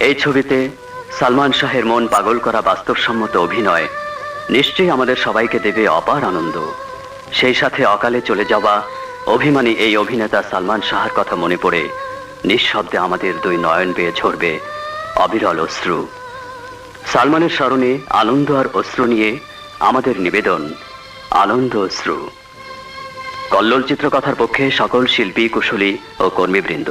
এই ছবিতে সালমান শাহের মন পাগল করা বাস্তবসম্মত অভিনয় নিশ্চয়ই আমাদের সবাইকে দেবে অপার আনন্দ। সেই সাথে অকালে চলে যাওয়া অভিমানী এই অভিনেতা সালমান শাহর কথা মনে পড়ে নিঃশব্দে আমাদের দুই নয়ন বেয়ে ঝরবে অবিরল অশ্রু। সালমানের স্মরণে আনন্দ আর অশ্রু নিয়ে আমাদের নিবেদন, আনন্দ অশ্রু। কল্লোল চিত্রকথার পক্ষে সকল শিল্পী, কুশলী ও কর্মীবৃন্দ।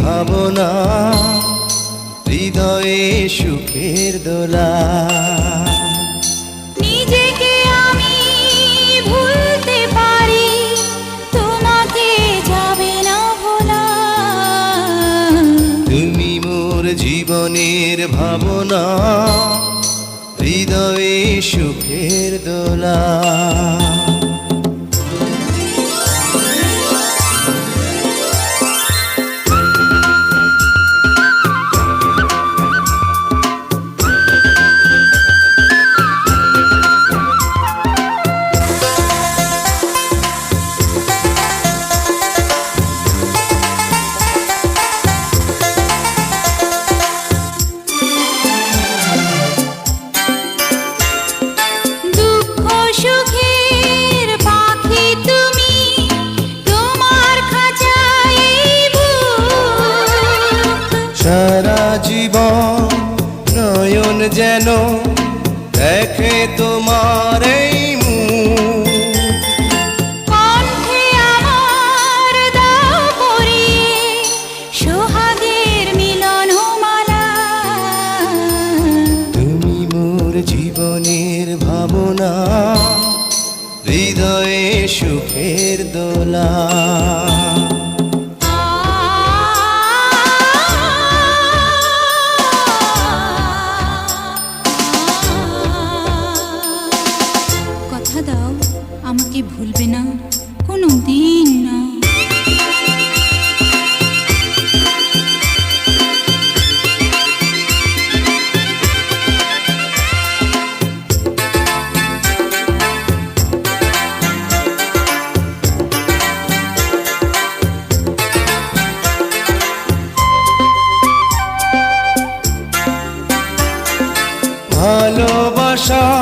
ভাবনা হৃদয়ে সুখের দোলা। নিজেকে আমি ভুলতে পারি তোমাকে যাবে না ভোলা। তুমি মোর জীবনের ভাবনা হৃদয়ে সুখের দোলা। যেন দেখে তোমার এই জীবনের ভাবনা হৃদয়ে সুখের দোলা। আমাকে ভুলবে না কোনো দিন না ভালোবাসা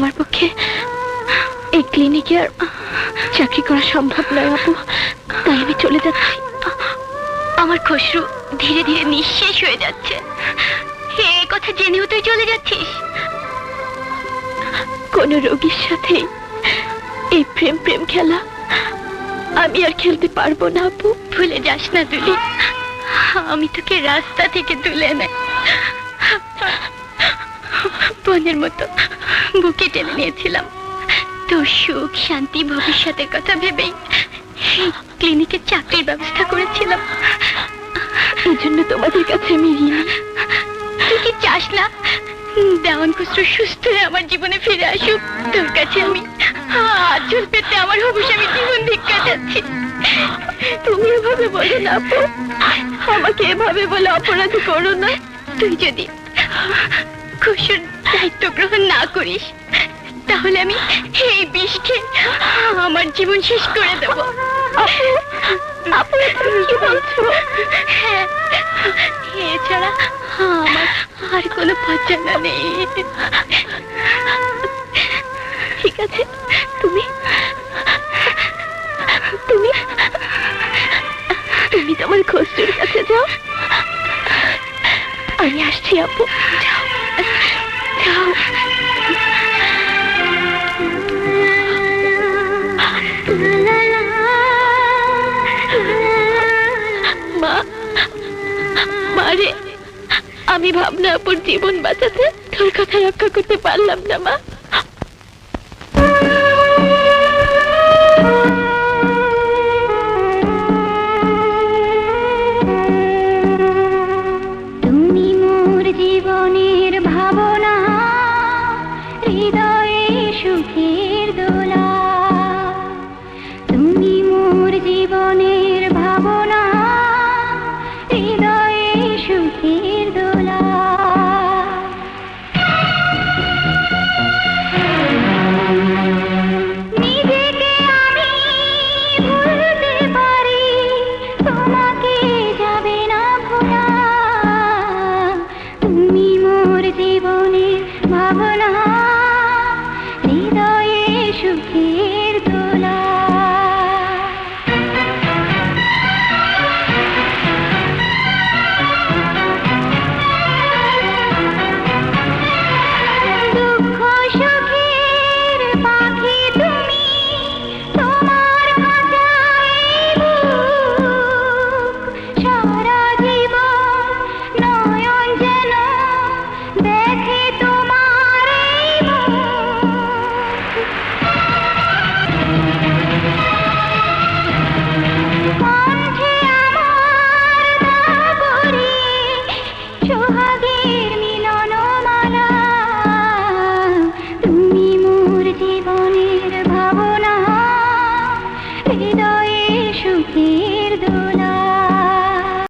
আমার পক্ষে এই ক্লিনিকে আর চাকরি করা সম্ভব নয় আপু তাই আমি চলে যাচ্ছি। আমার খসরু ধীরে ধীরে নিঃশেষ হয়ে যাচ্ছে। এই কথা জেনেও তুই চলে যাচ্ছিস? কোন রোগীর সাথে এই প্রেম প্রেম খেলা আমি আর খেলতে পারব না আপু ভুলে যাস না তুলি আমি তোকে রাস্তা থেকে তুলে এনে বোনের মতো। বুকে টেনে নিয়েছিলাম। তোর সুখ, শান্তি, ভবিষ্যতের কথা ভেবেই ক্লিনিকে চাকরির ব্যবস্থা করেছিলাম। এই জন্য তোমাদের কাছে আমি ঋণী। তুই কি চাস না? দেওয়ান খুচরো সুস্থ হয়ে আমার জীবনে ফিরে আসুক। তোর কাছে আমি আচল পেতে আমার হবুস আমি জীবন ভিক্ষা যাচ্ছি তুমি এভাবে বলো না আপু। আমাকে এভাবে বলে অপরাধ করো না। তুই যদি খুশুর দায়িত্ব গ্রহণ না করিস তাহলে আমি এই বিষকে আমার জীবন শেষ করে দেব। হ্যাঁ এছাড়া আমার আর কোনো পথ জানা নেই। ঠিক আছে তুমি? তুমি? তুমি তোমার খোঁজটির কাছে যাও। আমি আসছি আপু। যাও। মা মারে আমি ভাবনা আপুর জীবন বাঁচাতে তোর কথা রক্ষা করতে পারলাম না মা।